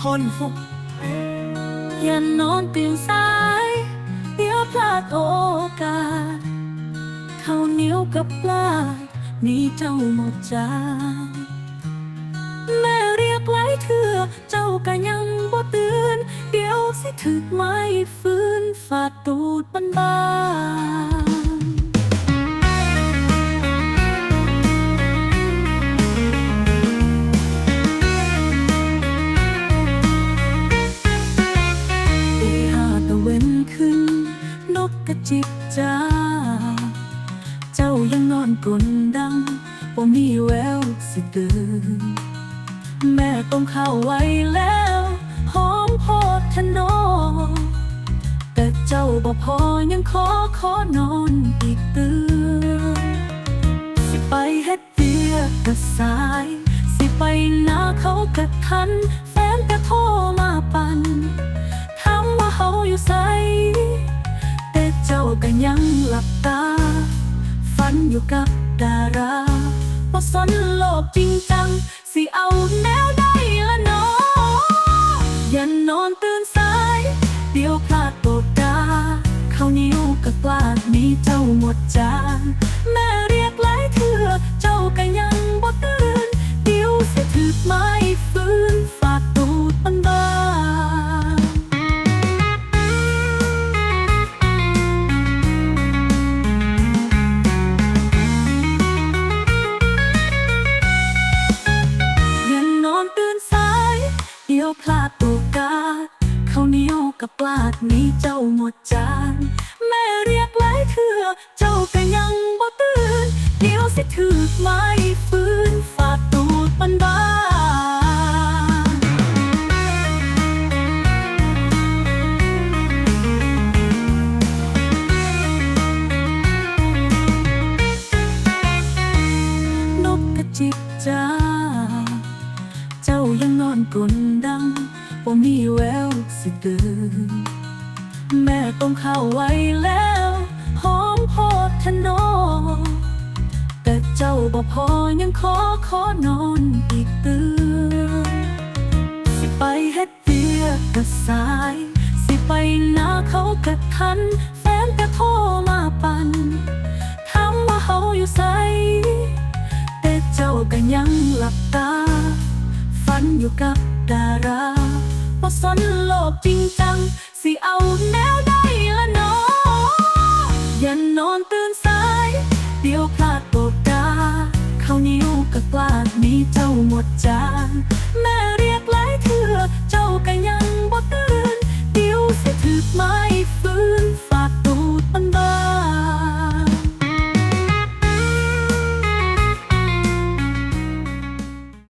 ทนหุกอย่านอนตื่นสาย เดี๋ยวพลาดโอกาสข้าวเหนียวกับปลานี่เจ้าหมดจานแม่เรียกไว้เถื่อเจ้าก็ยังบ่ตื่น เดี๋ยวสิถึกไม้ฟื้นฟาดตูดบันบาน จิบจ้า เจ้ายังนอนกลนดังบ่มีแววสิตื่นแม่ต้องเข้าไว้แล้วหอมโพดทนอแต่เจ้าบ่พอยังขอขอนอนอีกตื่นสิไปเฮ็ดเดียกระสาย สิไปหน้าเขากระทัน แฟนกระโทรมาปัน ลับตา ฝันอยู่กับดาราบอสนโลกจริงจัง สิเอาแนวได้ละเนาะอย่านอนตื่นสาย เดี๋ยวพลาดโอกาเข้านิ้วกับปลาดนี้เจ้าหมดจานแม่ พลาดโอกาสข้าวเหนียวกับปลาดนี้เจ้าหมดจาน แม่เรียกหลายเถื่อเจ้าก็ยังบ่ตื่น เดี๋ยวสิถือไม้ฟื้นฟาดตูดบันบานนกกะจิบจ้าเจ้า ยังนอนกลนดังบ่มีแววสิตื่นแม่ต้องเข้าไว้แล้วหอมโพดทนอแต่เจ้าบ่พอยังขอขอนอนอีกตื่นสิไปเฮ็ดเดียกระสาย สิไปหน้าเขากระทัน แฟนกระโทรมาปันถามว่าเขาอยู่ไสแต่เจ้าก็ยังหลับตา อยู่กับดาราบ่สนโลกจริงจัง สิเอาแนวได้ละเนาะอย่านอนตื่นสาย เดี๋ยวพลาดโอกาเข้านิ้วกับกลาดมีเจ้าหมดจานแม่